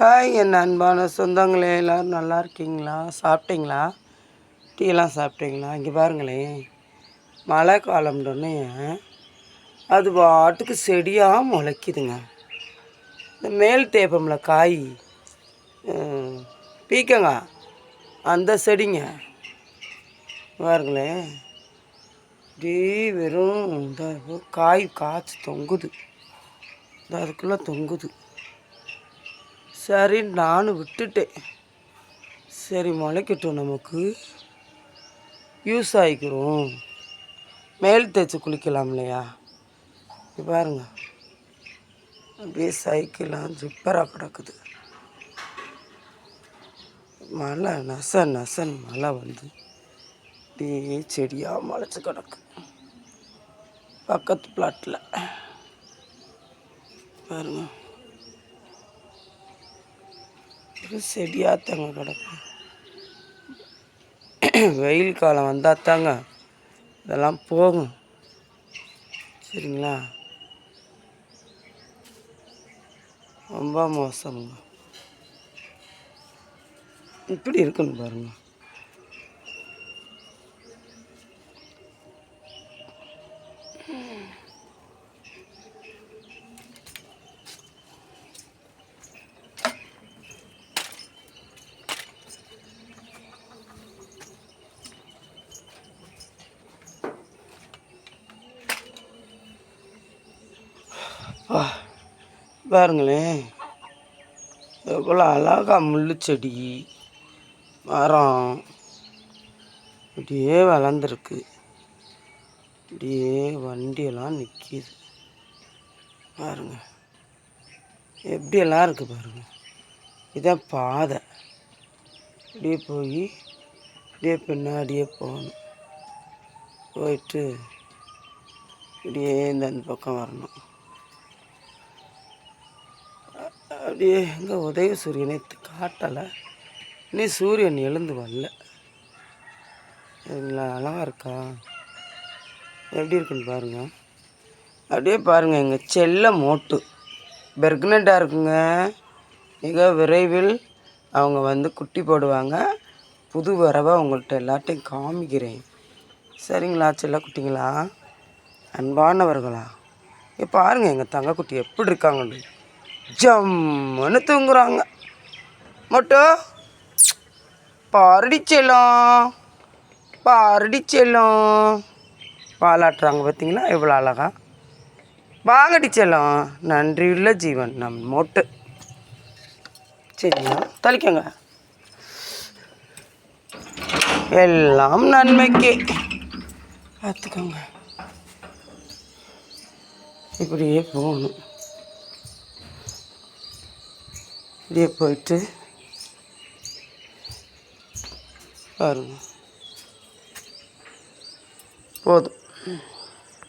Hi என் அன்பான சொந்தங்களே எல்லோரும் நல்லா இருக்கீங்களா? சாப்பிட்டீங்களா? டீலாம் சாப்பிட்டீங்களா? இங்கே பாருங்களேன். மழை காலம்னு அது பாட்டுக்கு செடியாக முளைக்குதுங்க. இந்த மேல் தேப்பமில் காய் பீக்கங்க அந்த செடிங்க. பாருங்களேன். டீ வெறும் இந்த காய் காய்ச்சி தொங்குது. இந்த அதுக்குள்ளே தொங்குது. சரி நானும் விட்டுட்டேன். சரி முளைக்கட்டும் நமக்கு. யூஸ் ஆகிக்கிறோம். மேல் தேய்ச்சி குளிக்கலாம் இல்லையா? பாருங்க. அப்படியே சைக்கிளாக ஜிப்பராக கிடக்குது. மழை நச நசன் மழை வந்து அப்படியே செடியாக முளைச்சி கிடக்கு. பக்கத்து பிளாட்டில் பாருங்கள் இருக்குது செடியாக தாங்க கிடக்கு. வெயில் காலம் வந்தால் தாங்க இதெல்லாம் போகும். சரிங்களா? ரொம்ப மோசம்ங்க. இப்படி இருக்குன்னு பாருங்கள் பாருங்களேன். எவ்வளோ அழகா முள்ளு செடி மரம் இப்படியே வளர்ந்துருக்கு. இப்படியே வண்டியெல்லாம் நிற்கிது பாருங்க. எப்படியெல்லாம் இருக்குது பாருங்க. இதான் பாதை. இப்படியே போய் இப்படியே பின்னாடியே போகணும். போயிட்டு இப்படியே இந்த பக்கம் வரணும். அப்படியே எங்கே உதய சூரியனை காட்டலை. நீ சூரியன் எழுந்து வரல. சரிங்களா அழகா இருக்கா? எப்படி இருக்குன்னு பாருங்க. அப்படியே பாருங்கள் எங்கள் செல்ல மோட்டு. பெர்க்னெண்ட்டாக இருக்குங்க. மிக விரைவில் அவங்க வந்து குட்டி போடுவாங்க. புது வரவை உங்கள்கிட்ட எல்லாத்தையும் காமிக்கிறேன். சரிங்களா செல்ல குட்டிங்களா? அன்பானவர்களா? இப்போ பாருங்கள் எங்கள் தங்கக்குட்டி எப்படி இருக்காங்கன்னு. ஜம்முன்னு தூங்குறாங்க. மட்டும் பாரடி செல்லம் பாரடி செல்லம். பாலாட்டுறாங்க பார்த்தீங்களா எவ்வளோ அழகா. வாங்கடி செல்லம். நன்றியுள்ள ஜீவன் நம் மொட்டு. சரிங்களா தளிக்கங்க. எல்லாம் நன்மைக்கே. பார்த்துக்கோங்க. இப்படியே போகணும். இப்படியே போயிட்டு பாருங்க. போதும்.